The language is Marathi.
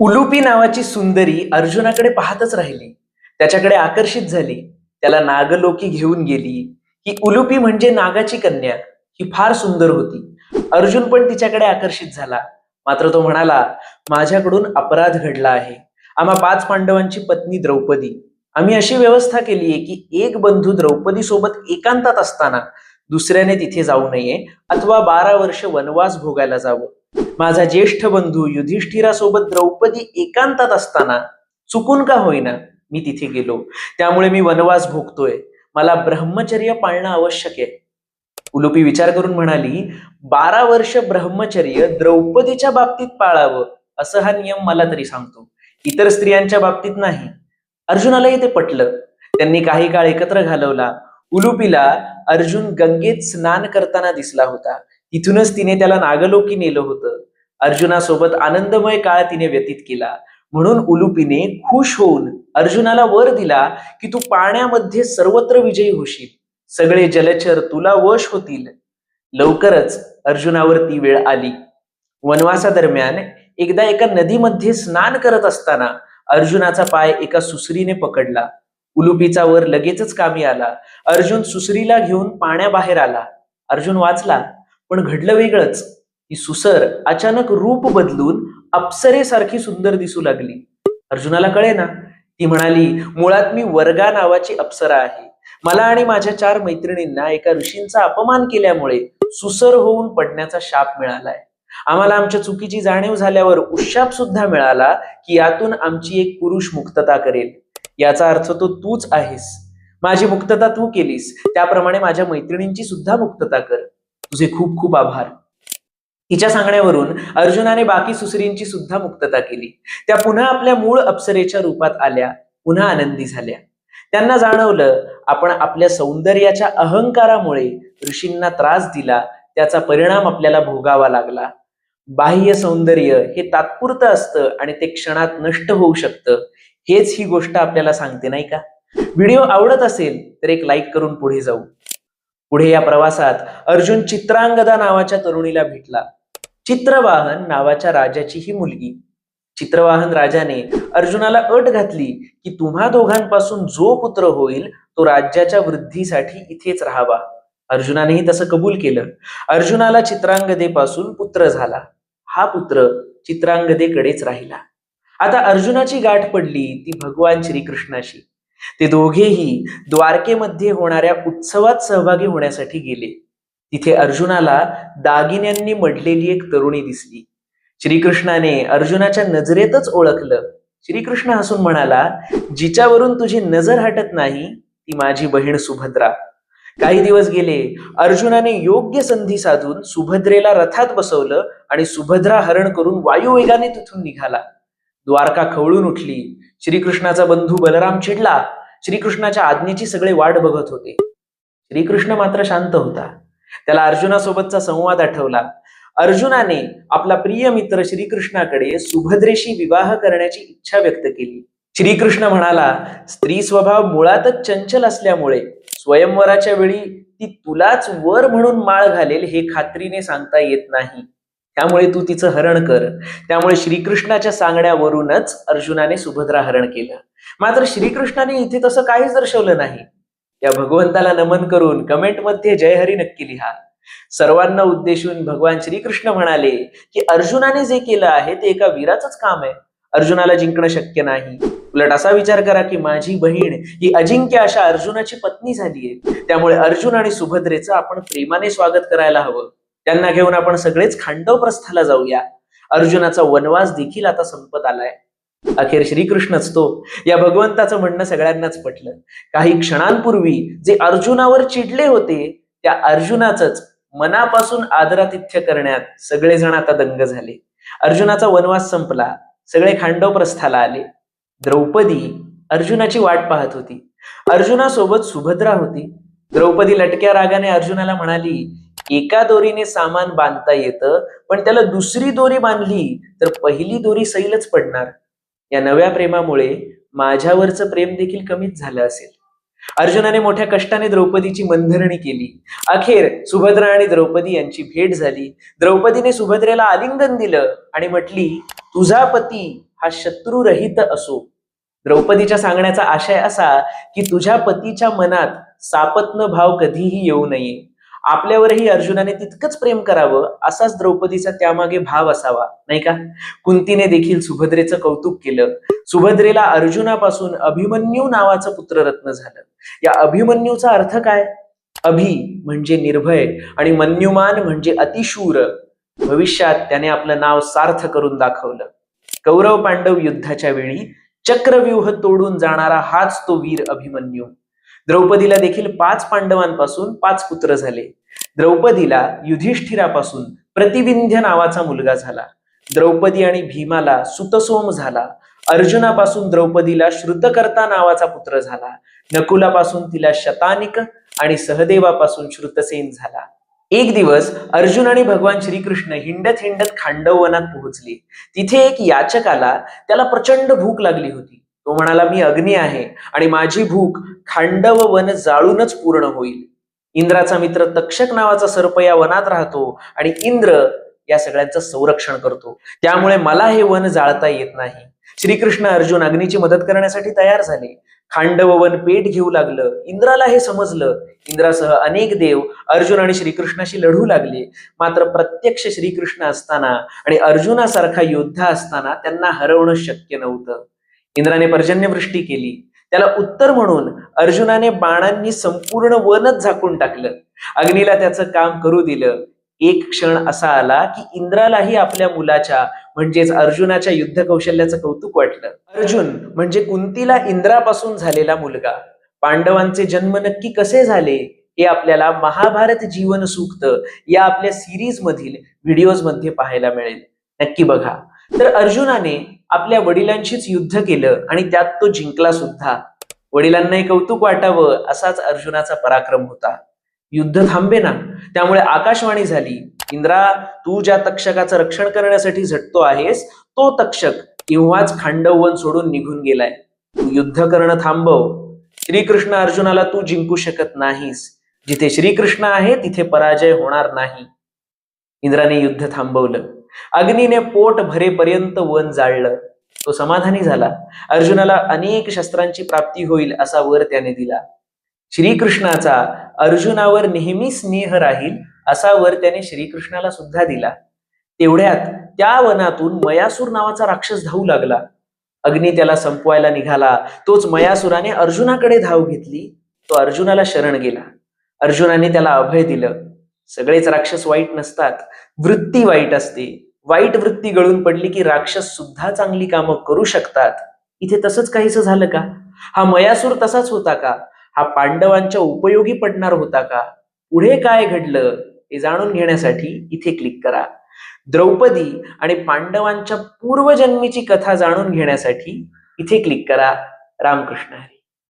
उलुपी नावाची सुंदरी अर्जुनाकडे पाहतच राहिली. त्याच्याकडे आकर्षित झाली. त्याला नागलोकी घेऊन गेली. ही उलुपी म्हणजे नागाची कन्या. ही फार सुंदर होती. अर्जुन पण तिच्याकडे आकर्षित झाला. मात्र तो म्हणाला माझ्याकडून अपराध घडला आहे. आम्हा पाच पांडवांची पत्नी द्रौपदी. आम्ही अशी व्यवस्था केली आहे की एक बंधू द्रौपदी सोबत एकांतात असताना दुसऱ्याने तिथे जाऊ नये अथवा बारा वर्ष वनवास भोगायला जावं. माझा ज्येष्ठ बंधू युधिष्ठिरासोबत द्रौपदी एकांतात असताना चुकून का होईना मी तिथे गेलो. त्यामुळे मी वनवास भोगतोय. मला ब्रह्मचर्य पाळणं आवश्यक आहे. उलुपी विचार करून म्हणाली बारा वर्ष ब्रह्मचर्य द्रौपदीच्या बाबतीत पाळावं असं हा नियम मला तरी सांगतो. इतर स्त्रियांच्या बाबतीत नाही. अर्जुनालाही ते पटलं. त्यांनी काही काळ एकत्र घालवला. उलुपीला अर्जुन गंगेत स्नान करताना दिसला होता. तिथूनच तिने त्याला नागलोकी नेलं होतं. अर्जुनासोबत आनंदमय काळ तिने व्यतीत केला. म्हणून उलुपीने खुश होऊन अर्जुनाला वर दिला की तू पाण्यामध्ये सर्वत्र विजयी होशील. सगळे जलचर तुला वश होतील. लवकरच अर्जुनावर ती वेळ आली. वनवासादरम्यान एकदा एका नदीमध्ये स्नान करत असताना अर्जुनाचा पाय एका सुसरीने पकडला. उलुपीचा वर लगेचच कामी आला. अर्जुन सुसरीला घेऊन पाण्याबाहेर आला. अर्जुन वाचला पण घडलं वेगळंच. ती सुसर अचानक रूप बदलून अप्सरेसारखी सुंदर दिसू लागली. अर्जुनाला कळे ना ती म्हणाली मुळात मी वर्गा नावाची अप्सरा आहे. मला आणि माझ्या चार मैत्रिणींना एका ऋषींचा अपमान केल्यामुळे सुसर होऊन पडण्याचा शाप मिळालाय. आम्हाला आमच्या चुकीची जाणीव झाल्यावर उशाप सुद्धा मिळाला की यातून आमची एक पुरुष मुक्तता करेल. याचा अर्थ तो तूच आहेस. माझी मुक्तता तू केलीस. त्याप्रमाणे माझ्या मैत्रिणींची सुद्धा मुक्तता कर. तुझे खूप खूप आभार. तिच्या सांगण्यावरून अर्जुनाने बाकी सुसरींची सुद्धा मुक्तता केली. त्या पुन्हा आपल्या मूळ अप्सरेच्या रूपात आल्या. पुन्हा आनंदी झाल्या. त्यांना जाणवलं आपण आपल्या सौंदर्याच्या अहंकारामुळे ऋषींना त्रास दिला त्याचा परिणाम आपल्याला भोगावा लागला. बाह्य सौंदर्य हे तात्पुरतं असतं आणि ते क्षणात नष्ट होऊ शकतं. हेच ही गोष्ट आपल्याला सांगते नाही का? व्हिडिओ आवडत असेल तर एक लाईक करून पुढे जाऊ. पुढे या प्रवासात अर्जुन चित्रांगदा नावाच्या तरुणीला भेटला. चित्रवाहन नावाच्या राजाची ही मुलगी. चित्रवाहन राजाने अर्जुनाला अट घातली की तुम्हा दोघांपासून जो पुत्र होईल तो राज्याच्या वृद्धीसाठी इथेच राहावा. अर्जुनानेही तसं कबूल केलं. अर्जुनाला चित्रांगदेपासून पुत्र झाला. हा पुत्र चित्रांगदेकडेच राहिला. आता अर्जुनाची गाठ पडली ती भगवान श्रीकृष्णाशी. ते दोघेही द्वारकेमध्ये होणाऱ्या उत्सवात सहभागी होण्यासाठी गेले. तिथे अर्जुनाला दागिन्यांनी मढलेली एक तरुणी दिसली. श्रीकृष्णाने अर्जुनाच्या नजरेतच ओळखलं. श्रीकृष्ण हसून म्हणाला जिच्यावरून तुझी नजर हटत नाही ती माझी बहीण सुभद्रा. काही दिवस गेले अर्जुनाने योग्य संधी साधून सुभद्रेला रथात बसवलं आणि सुभद्रा हरण करून वायुवेगाने तिथून निघाला. द्वारका खवळून उठली. श्रीकृष्णाचा बंधू बलराम चिडला. श्रीकृष्णाच्या आज्ञेची सगळे वाट बघत होते. श्रीकृष्ण मात्र शांत होता. त्याला अर्जुनासोबतचा संवाद आठवला. अर्जुनाने आपला प्रिय मित्र श्रीकृष्णाकडे सुभद्रेशी विवाह करण्याची इच्छा व्यक्त केली. श्रीकृष्ण म्हणाला स्त्री स्वभाव मुळातच चंचल असल्यामुळे स्वयंवराच्या वेळी ती तुलाच वर म्हणून माळ घालेल हे खात्रीने सांगता येत नाही. त्यामुळे तू तिचं हरण कर. त्यामुळे श्रीकृष्णाच्या सांगण्यावरूनच अर्जुनाने सुभद्रा हरण केलं. मात्र श्रीकृष्णाने इथे तसं काहीच दर्शवलं नाही. या भगवंताला नमन करून कमेंटमध्ये जय हरी नक्की लिहा. सर्वांना उद्देशून भगवान श्रीकृष्ण म्हणाले की अर्जुनाने जे केलं आहे ते एका वीराचंच काम आहे. अर्जुनाला जिंकणं शक्य नाही. उलट असा विचार करा की माझी बहीण ही अजिंक्य अशा अर्जुनाची पत्नी झालीये. त्यामुळे अर्जुन आणि सुभद्रेचं आपण प्रेमाने स्वागत करायला हवं. त्यांना घेऊन आपण सगळेच खांडव प्रस्थाला जाऊया. अर्जुनाचा वनवास देखील आता संपत आलाय. अखेर श्रीकृष्णच तो. या भगवंताचं म्हणणं सगळ्यांनाच पटलं. काही क्षणांपूर्वी जे अर्जुनावर चिडले होते त्या अर्जुनाचंच मनापासून आदरातिथ्य करण्यात सगळेजण आता दंग झाले. अर्जुनाचा वनवास संपला. सगळे खांडव प्रस्थाला आले. द्रौपदी अर्जुनाची वाट पाहत होती. अर्जुनासोबत सुभद्रा होती. द्रौपदी लटक्या रागाने अर्जुनाला म्हणाली एका दोरीने सामान बांधता येतं पण त्याला दुसरी दोरी बांधली तर पहिली दोरी सैलच पडणार. या नव्या प्रेमामुळे माझ्यावरचं प्रेम देखील कमीच झालं असेल. अर्जुनाने मोठ्या कष्टाने द्रौपदीची मंधरणी केली. अखेर सुभद्रा आणि द्रौपदी यांची भेट झाली. द्रौपदीने सुभद्रेला आलिंगन दिलं आणि म्हटली तुझा पती हा शत्रुरहित असो. द्रौपदीच्या सांगण्याचा आशय असा की तुझ्या पतीच्या मनात सापत्न भाव कधीही येऊ नये. आपल्यावरही अर्जुनाने तितकंच प्रेम करावं असाच द्रौपदीचा त्यामागे भाव असावा नाही का? कुंतीने देखील सुभद्रेचं कौतुक केलं. सुभद्रेला अर्जुनापासून अभिमन्यू नावाचं पुत्ररत्न झालं. या अभिमन्यूचा अर्थ काय? अभि म्हणजे निर्भय आणि मन्युमान म्हणजे अतिशूर. भविष्यात त्याने आपलं नाव सार्थ करून दाखवलं. कौरव पांडव युद्धाच्या वेळी चक्रव्यूह तोडून जाणारा हाच तो वीर अभिमन्यू. द्रौपदीला देखील पाच पांडवांपासून पाच पुत्र झाले. द्रौपदीला युधिष्ठिरापासून प्रतिविंध्य नावाचा मुलगा झाला. द्रौपदी आणि भीमाला सुतसोम झाला. अर्जुनापासून द्रौपदीला श्रुतकर्ता नावाचा पुत्र झाला. नकुलापासून तिला शतानिक आणि सहदेवापासून श्रुतसेन झाला. एक दिवस अर्जुन आणि भगवान श्रीकृष्ण हिंडत हिंडत खांडव वनात पोहोचले. तिथे एक याचक आला त्याला प्रचंड भूक लागली होती. तो म्हणाला मी अग्नी आहे आणि माझी भूक खांडव वन जाळूनच पूर्ण होईल. इंद्राचा मित्र तक्षक नावाचा सर्प या वनात राहतो आणि इंद्र या सगळ्यांचं संरक्षण करतो. त्यामुळे मला हे वन जाळता येत नाही. श्रीकृष्ण अर्जुन अग्नीची मदत करण्यासाठी तयार झाले. खांडव वन पेट घेऊ लागलं. इंद्राला हे समजलं. इंद्रासह अनेक देव अर्जुन आणि श्रीकृष्णाशी लढू लागले. मात्र प्रत्यक्ष श्रीकृष्ण असताना आणि अर्जुनासारखा योद्धा असताना त्यांना हरवणं शक्य नव्हतं. इंद्राने पर्जन्यवृष्टी केली. त्याला उत्तर म्हणून अर्जुनाने बाणांनी संपूर्ण वनच झाकून टाकलं. अग्नीला त्याचं काम करू दिलं. एक क्षण असा आला की इंद्रालाही आपल्या मुलाच्या म्हणजेच अर्जुनाच्या युद्ध कौशल्याचं कौतुक वाटलं. अर्जुन म्हणजे कुंतीला इंद्रापासून झालेला मुलगा. पांडवांचे जन्म नक्की कसे झाले हे आपल्याला महाभारत जीवन सूक्त या आपल्या सिरीज मधील व्हिडिओजमध्ये पाहायला मिळेल. नक्की बघा. तर अर्जुनाने आपल्या वडिलांशीच युद्ध केलं आणि त्यात तो जिंकला सुद्धा. वडिलांनाही कौतुक वाटावं असाच अर्जुनाचा पराक्रम होता. युद्ध थांबे ना. त्यामुळे आकाशवाणी झाली. इंद्रा तू ज्या तक्षकाचं रक्षण करण्यासाठी झटतो आहेस तो तक्षक केव्हाच खांडववन सोडून निघून गेलाय. तू युद्ध करणं थांबव. श्रीकृष्ण अर्जुनाला तू जिंकू शकत नाहीस. जिथे श्रीकृष्ण आहे तिथे पराजय होणार नाही. इंद्राने युद्ध थांबवलं. अग्नीने पोट भरेपर्यंत वन जाळलं. तो समाधानी झाला. अर्जुनाला अनेक शस्त्रांची प्राप्ती होईल असा वर त्याने दिला. श्रीकृष्णाचा अर्जुनावर नेहमी स्नेह राहील असा वर त्याने श्रीकृष्णाला सुद्धा दिला. तेवढ्यात त्या वनातून मयासूर नावाचा राक्षस धावू लागला. अग्नी त्याला संपवायला निघाला. तोच मयासुराने अर्जुनाकडे धाव घेतली. तो अर्जुनाला शरण गेला. अर्जुनाने त्याला अभय दिलं. सगळेच राक्षस वाईट नसतात वृत्ती वाईट असते. वाईट वृत्ती गळून पडली की राक्षस सुद्धा चांगली कामं करू शकतात. इथे तसंच काहीच झालं का? हा मयासूर तसाच होता का? हा पांडवांच्या उपयोगी पडणार होता का? पुढे काय घडलं हे जाणून घेण्यासाठी इथे क्लिक करा. द्रौपदी आणि पांडवांच्या पूर्वजन्मीची कथा जाणून घेण्यासाठी इथे क्लिक करा. रामकृष्ण हरी.